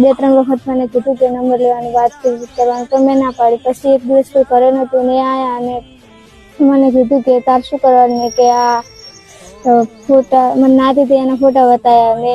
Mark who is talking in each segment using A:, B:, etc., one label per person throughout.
A: બે ત્રણ વખત મને કીધું કે નંબર લેવાની વાત કરી કરવાની, તો મેં ના પાડી. પછી એક દિવસ કોઈ ઘરે નહોતું ને આયા અને મને કીધું કે તાર શું કરવાનું કે આ ફોટા, મને નાતી એના ફોટા બતાવ્યા ને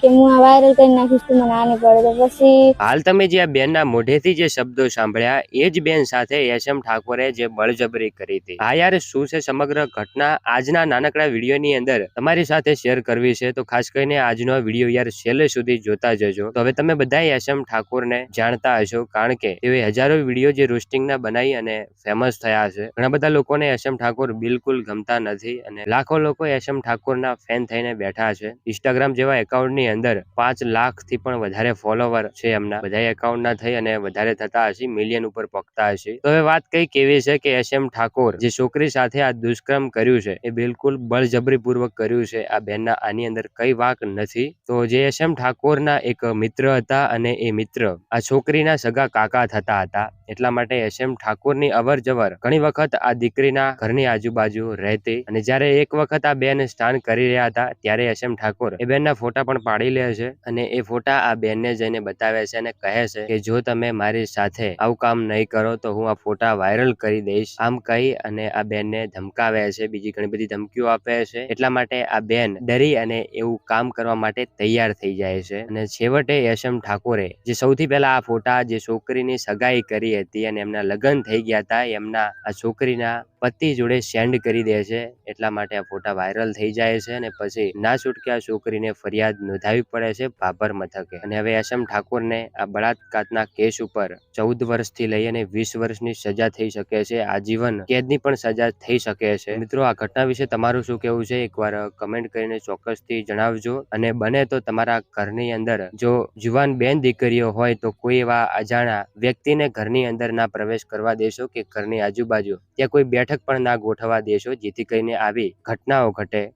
A: કે હું આ વાયરલ કરી નાખીશ તું મને આને પડે. તો પછી
B: હાલ તમે જે આ બેનના મોઢેથી જે શબ્દો સાંભળ્યા, એ જ બેન સાથે એસએમ ઠાકોરે જે બળજબરી કરી હતી. આ યાર, શું છે સમગ્ર ઘટના? આજના નાનકડા વિડીયોની અંદર તમારી સાથે શેર કરવી છે, તો ખાસ કરીને આજનો વીડિયો યાર છેલ્લે સુધી જોતા જજો. તો હવે તમે બધા એસએમ ઠાકોરને જાણતા હશો, કારણ કે તેઓએ હજારો વીડિયો જે રોસ્ટિંગના બનાવી અને ફેમસ થયા છે. ઘણા બધા લોકોને એસએમ ઠાકોર બિલકુલ ગમતા નથી અને લાખો લોકો એસએમ ઠાકોરના ફેન થઈને બેઠા છે. ઇન્સ્ટાગ્રામ જેવા એકાઉન્ટની અંદર પાંચ લાખથી પણ વધારે ફોલોવર છે એમના. બધા એકાઉન્ટ ના થઈ અને વધારે થતા હશે મિલિયન ઉપર પકતા હશે. તો હવે વાત કઈ કેવી છે કે એસએમ ઠાકોર, જે છોકરી સાથે આ દુષ્કર્મ કર્યું છે, એ બિલકુલ બળજબરી પૂર્વક કર્યું છે. આ બેનના આની અંદર કઈ વાક નથી. તો જે એસએમ ઠાકોરના એક મિત્ર હતા અને એ મિત્ર આ છોકરીના સગા કાકા થતા હતા. એટલા માટે એસએમ ઠાકોરની અવર જવર ઘણી વખત આ દીકરીના ઘરની આજુબાજુ રહેતી અને જ્યારે એક વખત આ બેન સ્નાન કરી રહ્યા હતા, ત્યારે એસએમ ઠાકોર એ બેનના ફોટા પણ પાડી લે છે અને એ ફોટા આ બેનને જઈને બતાવે છે અને કહે છે કે, જો તમે મારી સાથે આવું કામ નહીં કરો, તો હું આ ફોટા વાયરલ કરી દઈશ. આમ કહી અને આ બેનને ધમકાવે છે, બીજી ઘણી બધી ધમકીઓ આપે છે. એટલા માટે આ બેન ડરી અને એવું કામ કરવા માટે તૈયાર થઈ જાય છે. અને છેવટે એસએમ ઠાકોરે જે સૌથી પહેલા આ ફોટા જે છોકરીની સગાઈ કરી હતી અને એમના લગ્ન થઈ ગયા હતા. એમના આ છોકરીના પતિ જોડે સેન્ડ કરી દે છે. એટલા માટે આ ફોટા વાયરલ થઈ જાય છે અને પછી ના છૂટકે આ છોકરીને ફરિયાદ નોંધાવી પડે છે ભાભર મથકે. અને હવે એસએમ ઠાકોરને આ બળાત્કારના કેસ ઉપર ચૌદ વર્ષથી લઈ અને વીસ વર્ષની સજા થઈ શકે છે. આજીવન કેદની પણ સજા થઈ શકે છે. મિત્રો, આ ઘટના વિશે તમારું શું કેવું છે? એકવાર કમેન્ટ કરીને ચોક્કસથી જણાવજો. અને બને તો તમારા ઘરની અંદર જો જુવાન બેન દીકરીઓ હોય તો કોઈ એવા અજાણા વ્યક્તિને ઘરની અંદર ના પ્રવેશ કરવા દેશો કે ઘરની આજુબાજુ, ત્યાં કોઈ બેઠક પણ ના ગોઠવવા દેશો, જેથી કરીને આવી ઘટનાઓ ઘટે.